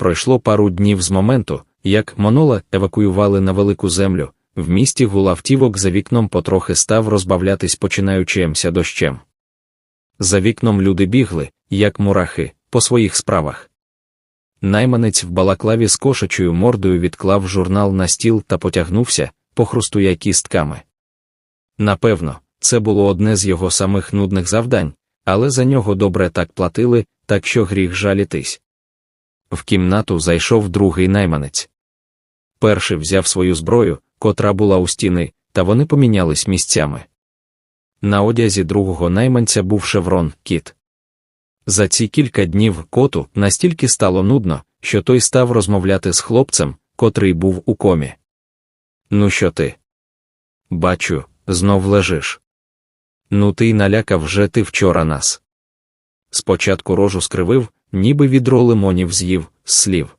Пройшло пару днів з моменту, як Монола евакуювали на велику землю, в місті гул автівок за вікном потрохи став розбавлятись починаючимся дощем. За вікном люди бігли, як мурахи, по своїх справах. Найманець в балаклаві з кошачою мордою відклав журнал на стіл та потягнувся, похрустуя кістками. Напевно, це було одне з його самих нудних завдань, але за нього добре так платили, так що гріх жалітись. В кімнату зайшов другий найманець. Перший взяв свою зброю, котра була у стіни, та вони помінялись місцями. На одязі другого найманця був шеврон кіт. За ці кілька днів коту настільки стало нудно, що той став розмовляти з хлопцем, котрий був у комі. Ну, що ти? Бачу, знов лежиш. Ну, ти й налякав вже ти вчора нас. Спочатку рожу скривив, ніби відро лимонів з'їв, з слів.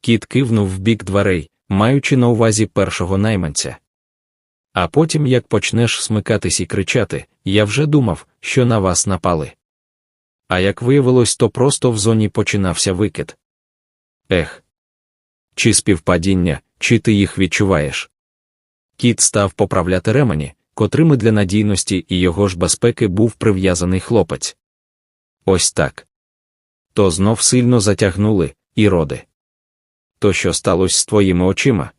Кіт кивнув в бік дверей, маючи на увазі першого найманця. А потім, як почнеш смикатись і кричати, я вже думав, що на вас напали. А як виявилось, то просто в зоні починався викид. Ех. Чи співпадіння, чи ти їх відчуваєш? Кіт став поправляти ремені, котрими для надійності і його ж безпеки був прив'язаний хлопець. Ось так. То знов сильно затягнули, і роди. То що сталося з твоїми очима?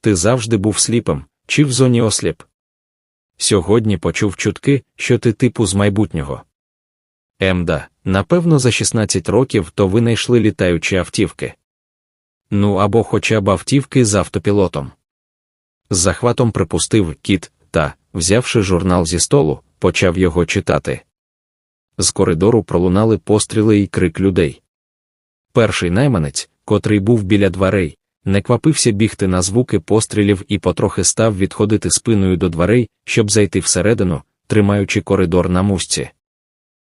Ти завжди був сліпим, чи в зоні осліп? Сьогодні почув чутки, що ти типу з майбутнього. Емда, напевно, за 16 років то ви знайшли літаючі автівки. Ну або хоча б автівки з автопілотом. З захватом припустив кіт та, взявши журнал зі столу, почав його читати. З коридору пролунали постріли і крик людей. Перший найманець, котрий був біля дверей, не квапився бігти на звуки пострілів і потрохи став відходити спиною до дверей, щоб зайти всередину, тримаючи коридор на мушці.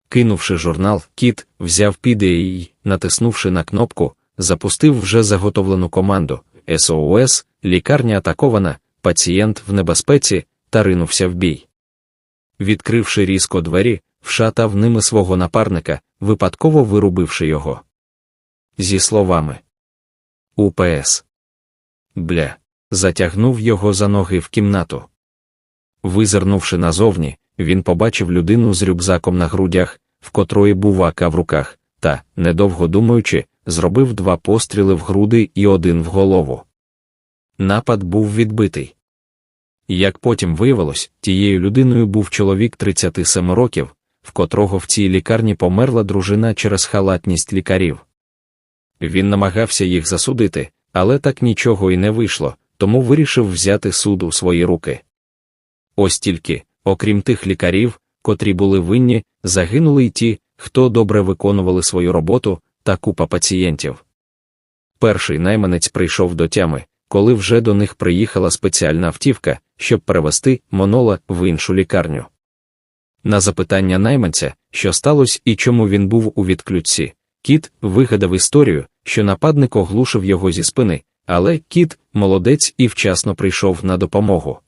Кинувши журнал, кіт взяв піде і, натиснувши на кнопку, запустив вже заготовлену команду СОС, лікарня атакована, пацієнт в небезпеці, та ринувся в бій. Відкривши різко двері, вшатав ними свого напарника, випадково вирубивши його. Зі словами УПС. Бля. Затягнув його за ноги в кімнату. Визирнувши назовні, він побачив людину з рюкзаком на грудях, в котрої був ака в руках, та, недовго думаючи, зробив два постріли в груди і один в голову. Напад був відбитий. Як потім виявилось, тією людиною був чоловік 37 років, в котрого в цій лікарні померла дружина через халатність лікарів. Він намагався їх засудити, але так нічого і не вийшло, тому вирішив взяти суд у свої руки. Ось тільки, окрім тих лікарів, котрі були винні, загинули й ті, хто добре виконували свою роботу, та купа пацієнтів. Перший найманець прийшов до тями, коли вже до них приїхала спеціальна автівка, щоб перевести монола в іншу лікарню. На запитання найманця, що сталося і чому він був у відключці, кіт вигадав історію, що нападник оглушив його зі спини, але кіт молодець і вчасно прийшов на допомогу.